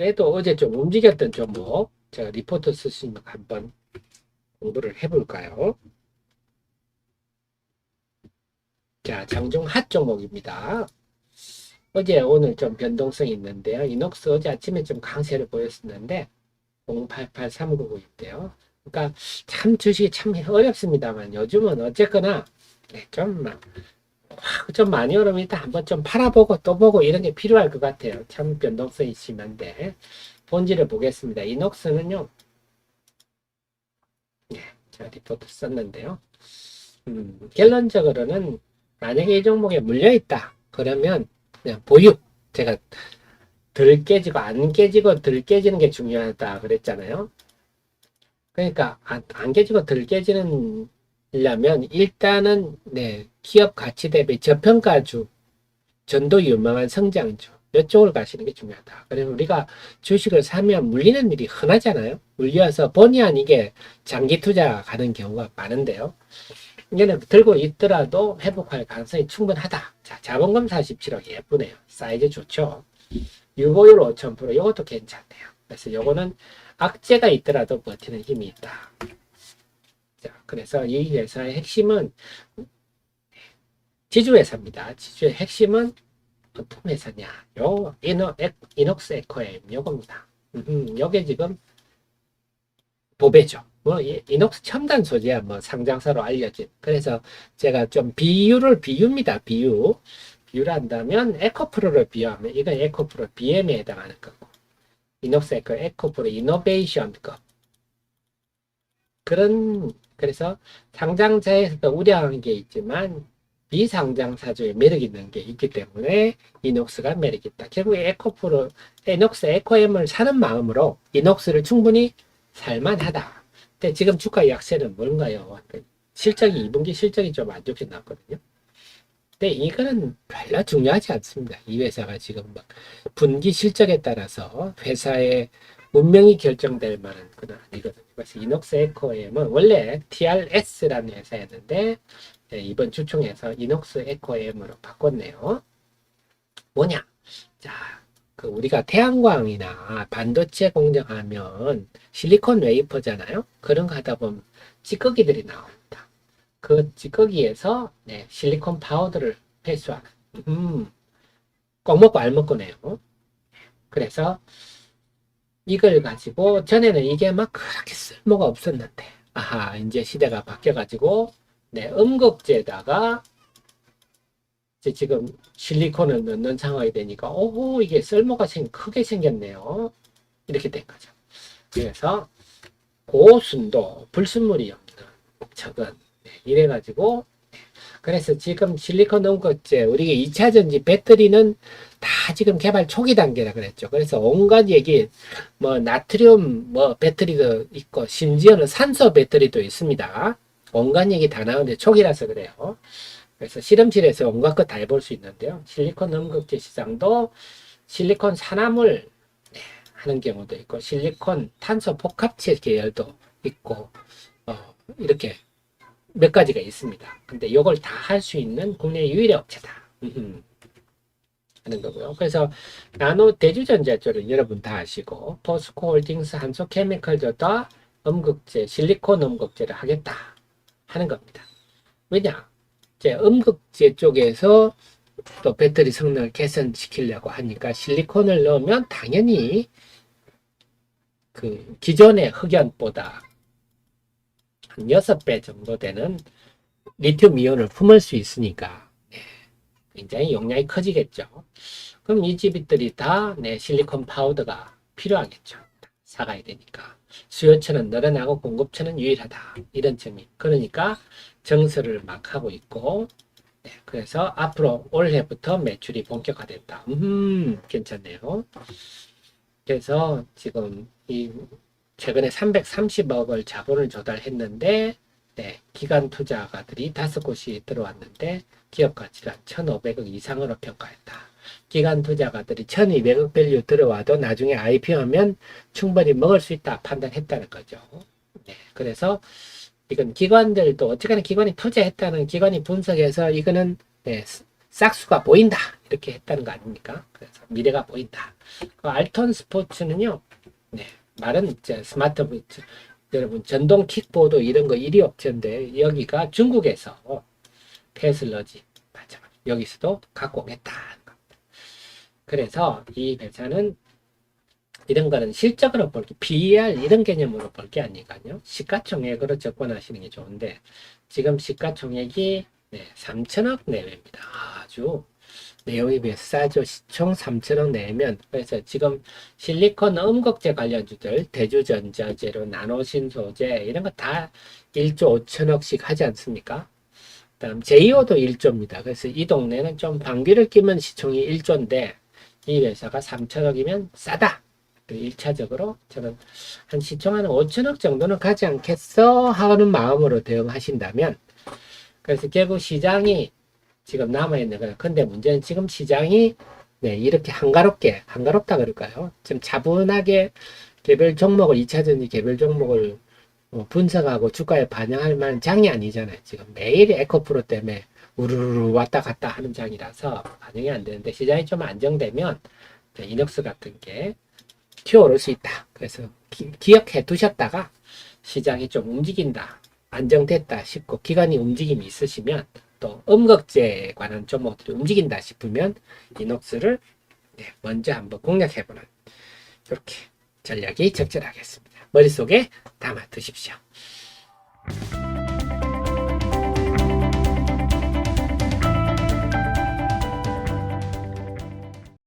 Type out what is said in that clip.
그래도 어제 좀 움직였던 종목 제가 리포트 거 한번 공부를 해볼까요? 자, 장중 핫 종목입니다. 어제 오늘 좀 변동성이 있는데요. 이녹스 어제 아침에 좀 강세를 보였었는데 088399인데요. 그러니까 참 주식이 참 어렵습니다만 요즘은 어쨌거나 네, 좀, 막, 확 좀 많이 오르면 일단 한번 좀 팔아보고 또 보고 이런 게 필요할 것 같아요. 참 변동성이 심한데 본질을 보겠습니다. 이녹스는요. 네, 제가 리포트 썼는데요. 음, 결론적으로는 만약에 이 종목에 물려 있다. 그러면 그냥 보유. 제가 덜 깨지고 안 깨지고 덜 깨지는 게 중요하다 그랬잖아요. 그러니까 안, 안 깨지고 덜 깨지는 려면 일단은 네 기업 가치 대비 저평가주 전도 유망한 성장주 이쪽을 가시는 게 중요하다. 그래서 우리가 주식을 사면 물리는 일이 흔하잖아요. 물려서 본의 아니게 장기 투자 가는 경우가 많은데요. 얘는 들고 있더라도 회복할 가능성이 충분하다. 자, 자본금 47억 예쁘네요. 사이즈 좋죠. 유보율 5,000% 이것도 괜찮네요. 그래서 요거는 악재가 있더라도 버티는 힘이 있다. 자, 그래서 이 회사의 핵심은 지주회사입니다. 지주의 핵심은 어떤 회사냐? 요 이노, 에, 이녹스 에코엠 요겁니다. 음, 요게 지금 보배죠. 뭐 이- 이녹스 첨단 소재야 뭐 상장사로 알려진. 그래서 제가 좀 비유를 비유입니다. 비유. 비유를 한다면 에코프로를 비유하면 이건 에코프로 BM에 해당하는 거고 이녹스 에코 에코프로 이노베이션급 그런 그래서 상장사에서도 우려하는 게 있지만 비상장사주에 매력 있는 게 있기 때문에 이녹스가 매력 있다. 결국 에코프로 이녹스 에코엠을 사는 마음으로 이녹스를 충분히 살만하다. 근데 지금 주가 약세는 뭔가요? 실적이 2분기 실적이 좀 안 좋게 나왔거든요. 근데 이거는 별로 중요하지 않습니다. 이 회사가 지금 막 분기 실적에 따라서 회사의 운명이 결정될 만한 건 아니거든요. 그래서 이녹스 에코엠은 원래 TRS라는 회사였는데 네, 이번 주총에서 이녹스 에코엠으로 바꿨네요. 뭐냐? 자, 그 우리가 태양광이나 반도체 공정하면 실리콘 웨이퍼잖아요. 그런 거 하다 보면 찌꺼기들이 나옵니다. 그 찌꺼기에서 네, 실리콘 파우더를 회수하는. 음, 꼭 먹고 알 먹고네요. 그래서 이걸 가지고 전에는 이게 막 그렇게 쓸모가 없었는데 아하 이제 시대가 바뀌어가지고 네 음극재에다가 이제 지금 실리콘을 넣는 상황이 되니까 오 이게 쓸모가 생, 크게 생겼네요. 이렇게 된 거죠. 그래서 고순도 불순물이 없는 적은. 네, 이래가지고 네, 그래서 지금 실리콘 음극재 우리 2차 전지 배터리는 다 지금 개발 초기 단계라 그랬죠. 그래서 온갖 얘기, 뭐, 나트륨, 뭐, 배터리도 있고, 심지어는 산소 배터리도 있습니다. 온갖 얘기 다 나오는데 초기라서 그래요. 그래서 실험실에서 온갖 거 다 해볼 수 있는데요. 실리콘 음극재 시장도 실리콘 산화물 네, 하는 경우도 있고, 실리콘 탄소 복합체 계열도 있고, 어, 이렇게 몇 가지가 있습니다. 근데 이걸 다 할 수 있는 국내 유일의 업체다. 하는 거고요. 그래서 나노 대주전자 쪽은 여러분 다 아시고 포스코 홀딩스 한소 케미컬도 다 음극재 실리콘 음극재를 하겠다 하는 겁니다. 왜냐? 이제 음극재 쪽에서 또 배터리 성능을 개선시키려고 하니까 실리콘을 넣으면 당연히 그 기존의 흑연보다 한 6배 정도 되는 리튬 이온을 품을 수 있으니까 굉장히 용량이 커지겠죠. 그럼 이 집들이 다 네, 실리콘 파우더가 필요하겠죠. 사가야 되니까. 수요처는 늘어나고 공급처는 유일하다. 이런 점이. 그러니까 정설을 막 하고 있고, 네, 그래서 앞으로 올해부터 매출이 본격화된다. 음, 괜찮네요. 그래서 지금 이 최근에 330억을 자본을 조달했는데, 네, 기관 투자가들이 다섯 곳이 들어왔는데, 기업 가치가 1,500억 이상으로 평가했다. 기관 투자가들이 1,200억 밸류 들어와도 나중에 IPO하면 충분히 먹을 수 있다 판단했다는 거죠. 네, 그래서 이건 기관들도 어쨌거나 기관이 투자했다는 기관이 분석해서 이거는 네, 싹수가 보인다 이렇게 했다는 거 아닙니까? 그래서 미래가 보인다. 그 알톤 스포츠는요, 네 말은 이제 스마트 여러분 전동 킥보드 이런 거 1위 업체인데 여기가 중국에서 페슬러지 맞아 여기서도 갖고 오겠다. 그래서 이 회사는 이런 거는 실적으로 볼 게, PER 이런 개념으로 볼 게 아니까요. 시가총액으로 접근하시는 게 좋은데, 지금 시가총액이 네, 3천억 내외입니다. 아주 내용에 비해서 싸죠. 시총 3천억 내면, 그래서 지금 실리콘 음극재 관련주들, 대주전자 재료, 나노신 소재, 이런 거 다 1조 5천억씩 하지 않습니까? 다음 제이오도 1조입니다. 그래서 이 동네는 좀 방귀를 끼면 시총이 1조인데, 이 회사가 3천억이면 싸다. 1차적으로 저는 한 시총 한 5천억 정도는 가지 않겠어 하는 마음으로 대응하신다면 그래서 결국 시장이 지금 남아있는 거예요. 근데 문제는 지금 시장이 네, 이렇게 한가롭게 한가롭다 그럴까요? 좀 차분하게 개별 종목을 2차전지 개별 종목을 어, 분석하고 주가에 반영할 만한 장이 아니잖아요. 지금 매일 에코프로 때문에 우르르 왔다 갔다 하는 장이라서 반영이 안 되는데 시장이 좀 안정되면 이넉스 같은 게 튀어오를 수 있다. 그래서 기, 억해 두셨다가 시장이 좀 움직인다. 안정됐다 싶고 기관이 움직임이 있으시면 또 음극재에 관한 종목들이 움직인다 싶으면 이녹스를 네, 먼저 한번 공략해보는 이렇게 전략이 적절하겠습니다. 머릿속에 담아 두십시오.